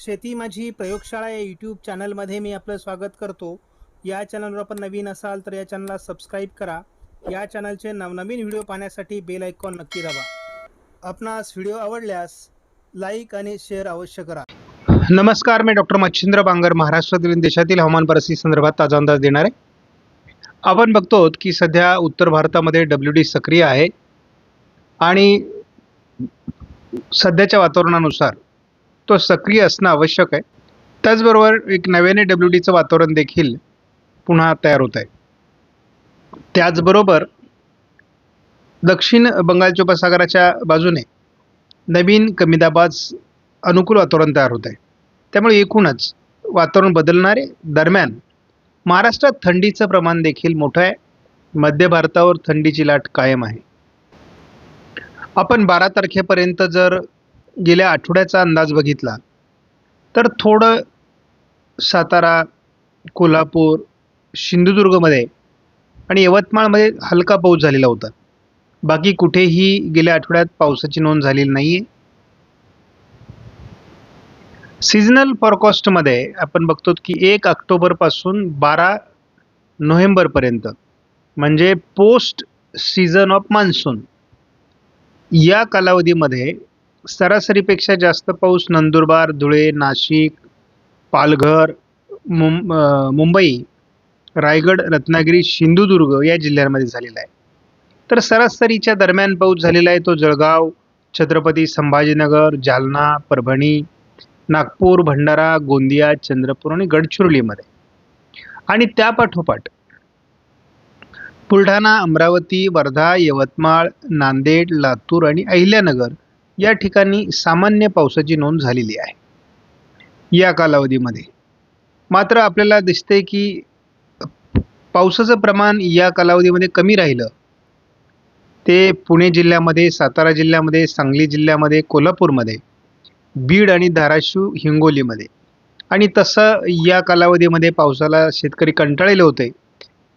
शेती माझी प्रयोगशाळा या यूट्यूब चॅनलमध्ये मी आपलं स्वागत करतो. या चॅनलवर आपण नवीन असाल तर या चॅनलला सबस्क्राईब करा. या चॅनलचे नवनवीन व्हिडिओ पाहण्यासाठी बेल आयकॉन नक्की दाबा. आपणास व्हिडिओ आवडल्यास लाईक आणि शेअर अवश्य करा. नमस्कार मी डॉक्टर मच्छिंद्र बांगर महाराष्ट्रातील देशातील हवामान परिस्थिती संदर्भात ताजा अंदाज देणार आहे. आपण बघतो की सध्या उत्तर भारतामध्ये डब्ल्यू डी सक्रिय आहे. आणि सध्याच्या वातावरणानुसार तो सक्रिय असणं आवश्यक आहे. त्याचबरोबर एक नव्याने डब्ल्यू डीचं वातावरण देखील पुन्हा तयार होत आहे. त्याचबरोबर दक्षिण बंगालच्या उपसागराच्या बाजूने नवीन कमीदाबाज अनुकूल वातावरण तयार होत आहे. त्यामुळे एकूणच वातावरण बदलणारे दरम्यान महाराष्ट्रात थंडीचं प्रमाण देखील मोठं आहे. मध्य भारतावर थंडीची लाट कायम आहे. आपण बारा तारखेपर्यंत जर गेल्या आठवड्याचा अंदाज बघितला तर थोडं सातारा कोल्हापूर सिंधुदुर्गमध्ये आणि यवतमाळमध्ये हलका पाऊस झालेला होता. बाकी कुठेही गेल्या आठवड्यात पावसाची नोंद झालेली नाही आहे सिजनल फॉरकॉस्टमध्ये आपण बघतो की एक ऑक्टोबरपासून बारा नोव्हेंबरपर्यंत म्हणजे पोस्ट सीझन ऑफ मान्सून या कालावधीमध्ये सरासरीपेक्षा जास्त पाऊस नंदुरबार धुळे नाशिक पालघर मुं मुंबई रायगड रत्नागिरी सिंधुदुर्ग या जिल्ह्यांमध्ये झालेला आहे. तर सरासरीच्या दरम्यान पाऊस झालेला आहे तो जळगाव छत्रपती संभाजीनगर जालना परभणी नागपूर भंडारा गोंदिया चंद्रपूर आणि गडचिरोलीमध्ये. आणि त्यापाठोपाठ बुलढाणा अमरावती वर्धा यवतमाळ नांदेड लातूर आणि अहिल्यानगर या ठिकाणी सामान्य पावसाची नोंद झालेली आहे. या कालावधीमध्ये. मात्र आपल्याला दिसते की पावसाचं प्रमाण या कालावधीमध्ये कमी राहिलं. ते पुणे जिल्ह्यामध्ये सातारा जिल्ह्यामध्ये सांगली जिल्ह्यामध्ये कोल्हापूरमध्ये बीड आणि धाराशिव हिंगोलीमध्ये. आणि तसं या कालावधीमध्ये पावसाला शेतकरी कंटाळलेले होते.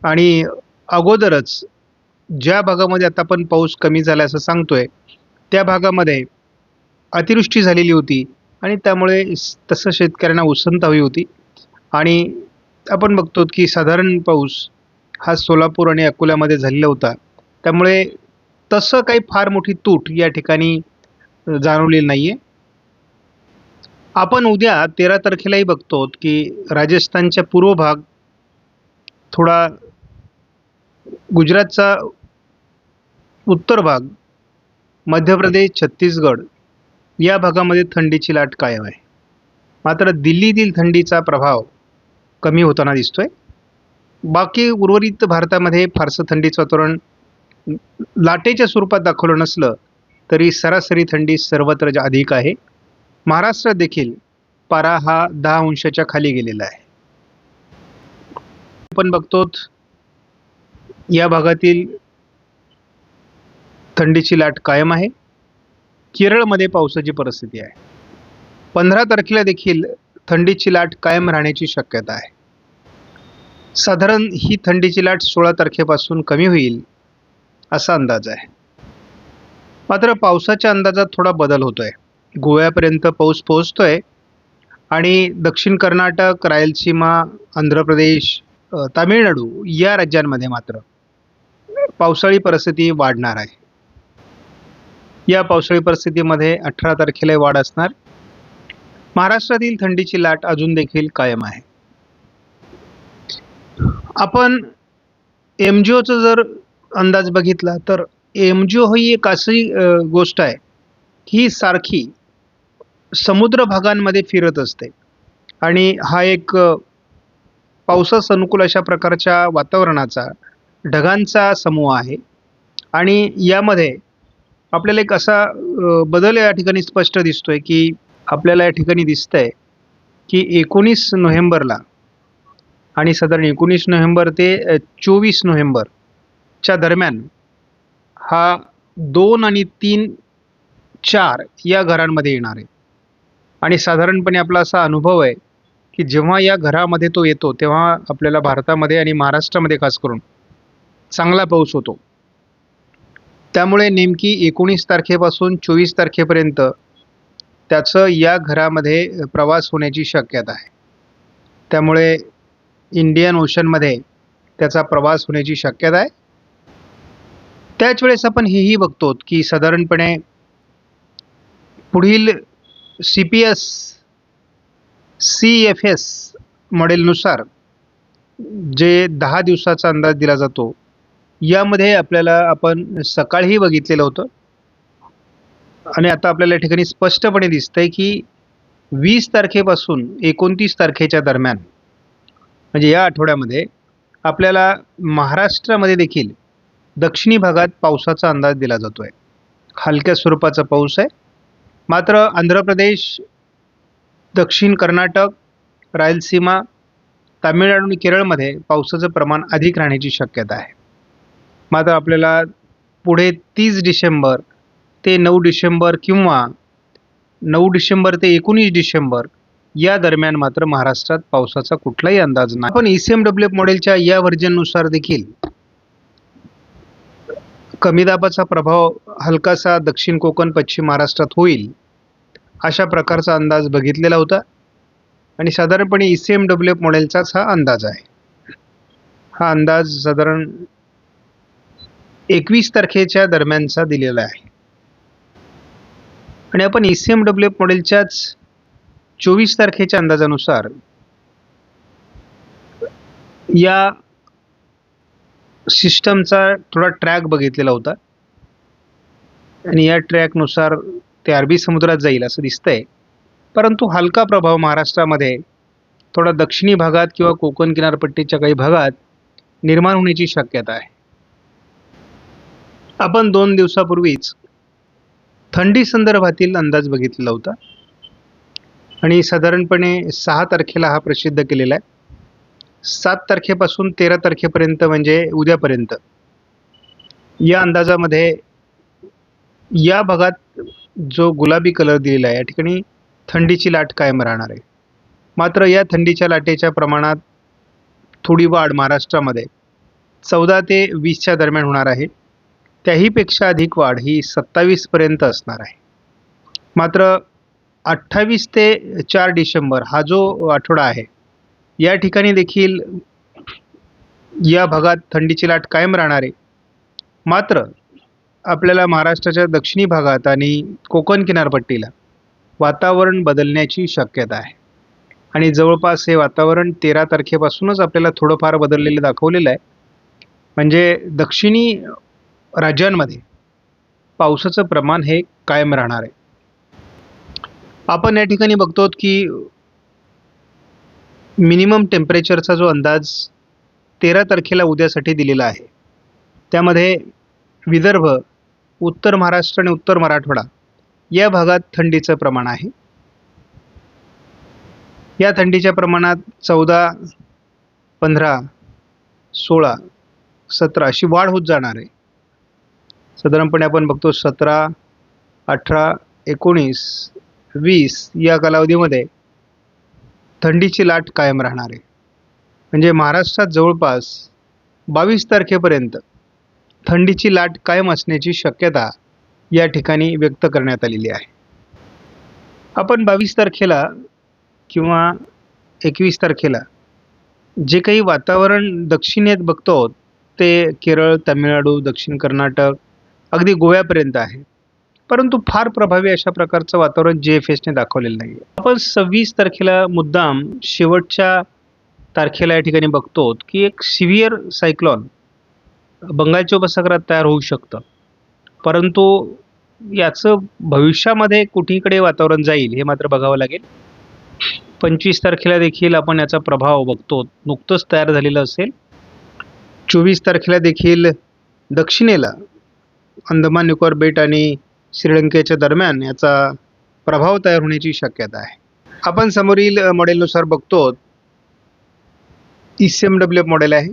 आणि अगोदरच ज्या भागामध्ये आता आपण पाऊस कमी झाला असं सांगतोय त्या भागामध्ये अतिवृष्टी झालेली होती आणि त्यामुळे तसं शेतकऱ्यांना उसंत हवी होती. आणि आपण बघतो की साधारण पाऊस हा सोलापूर आणि अकोल्यामध्ये झालेला होता. त्यामुळे तसं काही फार मोठी तूट या ठिकाणी जाणवलेली नाही आहे आपण उद्या तेरा तारखेलाही बघतो की राजस्थानच्या पूर्व भाग थोडा गुजरातचा उत्तर भाग मध्य प्रदेश छत्तीसगड या भागामध्ये थंडीची लाट कायम आहे. मात्र दिल्लीतील थंडीचा प्रभाव कमी होताना दिसतोय. बाकी उर्वरित भारतामध्ये फारसं थंडीचं वातावरण लाटेच्या स्वरूपात दाखवलं नसलं तरी सरासरी थंडी सर्वत्र अधिक आहे महाराष्ट्रात देखील पारा हा दहा अंशाच्या खाली गेलेला आहे. आपण बघतो या भागातील थंडीची लाट कायम आहे. केरळमध्ये पावसाची परिस्थिती आहे. पंधरा तारखेला देखील थंडीची लाट कायम राहण्याची शक्यता आहे. साधारण ही थंडीची लाट सोळा तारखेपासून कमी होईल असा अंदाज आहे. मात्र पावसाच्या अंदाजात थोडा बदल होतोय. गोव्यापर्यंत पाऊस पोहोचतोय आणि दक्षिण कर्नाटक रायलसीमा आंध्र प्रदेश तामिळनाडू या राज्यांमध्ये मात्र पावसाळी परिस्थिती वाढणार आहे. या पावसाळी परिस्थितीमध्ये अठरा तारखेला वाढ असणार. महाराष्ट्रातील थंडीची लाट अजून देखील कायम आहे. आपण एम जी जर अंदाज बघितला तर एम जी ओ ही एक अशी गोष्ट आहे ही सारखी समुद्र भागांमध्ये फिरत असते. आणि हा एक पावसास अनुकूल अशा प्रकारच्या वातावरणाचा ढगांचा समूह आहे. आणि यामध्ये आपल्याला एक असा बदल या ठिकाणी स्पष्ट दिसतोय की आपल्याला या ठिकाणी दिसतंय की एकोणीस नोव्हेंबरला आणि साधारण एकोणीस नोव्हेंबर ते चोवीस नोव्हेंबरच्या दरम्यान हा दोन आणि तीन चार या घरांमध्ये येणार आहे. आणि साधारणपणे आपला असा अनुभव आहे की जेव्हा या घरामध्ये तो येतो तेव्हा आपल्याला भारतामध्ये आणि महाराष्ट्रामध्ये खास करून चांगला पाऊस होतो. त्यामुळे नेमकी एकोणीस तारखेपासून चोवीस तारखेपर्यंत त्याचं या घरामध्ये प्रवास होण्याची शक्यता आहे. त्यामुळे इंडियन ओशनमध्ये त्याचा प्रवास होण्याची शक्यता आहे. त्याच वेळेस आपण हेही बघतो की साधारणपणे पुढील C P S C F S मॉडेलनुसार जे दहा दिवसाचा अंदाज दिला जातो यामध्ये आपल्याला आपण सकाळीही बघितलेलं होतं. आणि आता आपल्याला या ठिकाणी स्पष्टपणे दिसतंय की वीस तारखेपासून एकोणतीस तारखेच्या दरम्यान म्हणजे या आठवड्यामध्ये आपल्याला महाराष्ट्रामध्ये देखील दक्षिणी भागात पावसाचा अंदाज दिला जातो आहे हलक्या स्वरूपाचा पाऊस आहे. मात्र आंध्र प्रदेश दक्षिण कर्नाटक रायलसीमा तामिळनाडू आणि केरळमध्ये पावसाचं प्रमाण अधिक राहण्याची शक्यता आहे. मात्र आपल्याला पुढे तीस डिसेंबर ते नऊ डिसेंबर किंवा नऊ डिसेंबर ते एकोणीस डिसेंबर या दरम्यान मात्र महाराष्ट्रात पावसाचा कुठलाही अंदाज नाही. पण E C M W F मॉडेलच्या या व्हर्जननुसार देखील कमी दाबाचा प्रभाव हलकासा दक्षिण कोकण पश्चिम महाराष्ट्रात होईल अशा प्रकारचा अंदाज बघितलेला होता आणि साधारणपणे E C M W F मॉडेलचाच हा अंदाज आहे. हा अंदाज साधारण एकवीस तारखेच्या दरम्यानचा दिलेला आहे. आणि आपण E C M W F मॉडेलच्याच चोवीस तारखेच्या अंदाजानुसार या सिस्टमचा थोडा ट्रॅक बघितलेला होता. आणि या ट्रॅकनुसार ते अरबी समुद्रात जाईल असं दिसतंय. परंतु हलका प्रभाव महाराष्ट्रामध्ये थोडा दक्षिणी भागात किंवा कोकण किनारपट्टीच्या काही भागात निर्माण होण्याची शक्यता आहे. आपण दोन दिवसापूर्वीच थंडी संदर्भातील अंदाज बघितलेला होता. आणि साधारणपणे सहा तारखेला हा प्रसिद्ध केलेला आहे. सात तारखेपासून तेरा तारखेपर्यंत म्हणजे उद्यापर्यंत. या अंदाजामध्ये या भागात जो गुलाबी कलर दिलेला आहे या ठिकाणी थंडीची लाट कायम राहणार आहे. मात्र या थंडीच्या लाटेच्या प्रमाणात थोडी वाढ महाराष्ट्रामध्ये चौदा ते वीसच्या दरम्यान होणार आहे. त्याहीपेक्षा अधिक वाढ ही सत्तावीसपर्यंत असणार आहे. मात्र अठ्ठावीस ते चार डिसेंबर हा जो आठवडा आहे या ठिकाणी देखील या भागात थंडीची लाट कायम राहणार आहे. मात्र आपल्याला महाराष्ट्राच्या दक्षिणी भागात आणि कोकण किनारपट्टीला वातावरण बदलण्याची शक्यता आहे. आणि जवळपास हे वातावरण तेरा तारखेपासूनच आपल्याला थोडंफार बदललेलं दाखवलेलं आहे. म्हणजे दक्षिणी राज्यांमध्ये. पावसाचं प्रमाण हे कायम राहणार आहे. आपण या ठिकाणी बघतो की मिनिमम टेम्परेचरचा जो अंदाज तेरा तारखेला उद्यासाठी दिलेला आहे. त्यामध्ये विदर्भ उत्तर महाराष्ट्र आणि उत्तर मराठवाडा या भागात थंडीचं प्रमाण आहे. या थंडीच्या प्रमाणात चौदा पंधरा सोळा सतरा अशी वाढ होत जाणार आहे. साधारणपणे आपण बघतो सतरा अठरा एकोणीस वीस या कालावधीमध्ये थंडीची लाट कायम राहणार आहे. म्हणजे महाराष्ट्रात जवळपास बावीस तारखेपर्यंत थंडीची लाट कायम असण्याची शक्यता या ठिकाणी व्यक्त करण्यात आलेली आहे. आपण बावीस तारखेला किंवा एकवीस तारखेला जे काही वातावरण दक्षिणेत बघतो ते केरळ तामिळनाडू दक्षिण कर्नाटक अगदी गोव्यापर्यंत आहे. परंतु फार प्रभावी अशा प्रकारचं वातावरण जे एफ एसने दाखवलेलं नाही आपण सव्वीस तारखेला मुद्दाम शेवटच्या तारखेला या ठिकाणी बघतो की एक सिव्हिअर सायक्लॉन बंगालच्या उपसागरात तयार होऊ शकतं. परंतु याचं भविष्यामध्ये कुठीकडे वातावरण जाईल हे मात्र बघावं लागेल. पंचवीस तारखेला देखील आपण याचा प्रभाव बघतो नुकतंच तयार झालेलं असेल. चोवीस तारखेला देखील दक्षिणेला अंदमान निकोबार बेट आणि श्रीलंकेच्या दरम्यान याचा प्रभाव तयार होण्याची शक्यता आहे. आपण समोरील मॉडेलनुसार बघतो E C M W F model आहे.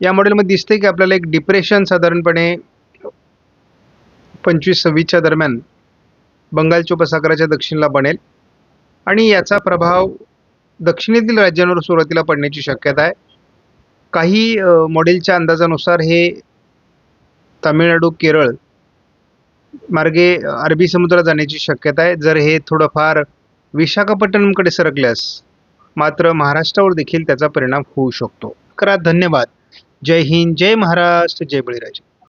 या मॉडेलमध्ये दिसते की आपल्याला एक डिप्रेशन साधारणपणे पंचवीस सव्वीसच्या दरम्यान बंगालच्या उपसागराच्या दक्षिणला बनेल आणि याचा प्रभाव दक्षिणेतील राज्यांवर सुरुवातीला पडण्याची शक्यता आहे. काही मॉडेलच्या अंदाजानुसार हे तामिळनाडू केरळ मार्गे अरबी समुद्रात जाण्याची शक्यता आहे. जर हे थोडंफार विशाखापट्टणमकडे सरकल्यास मात्र महाराष्ट्रावर देखील त्याचा परिणाम होऊ शकतो. करा धन्यवाद. जय हिंद जय महाराष्ट्र जय बळीराजा.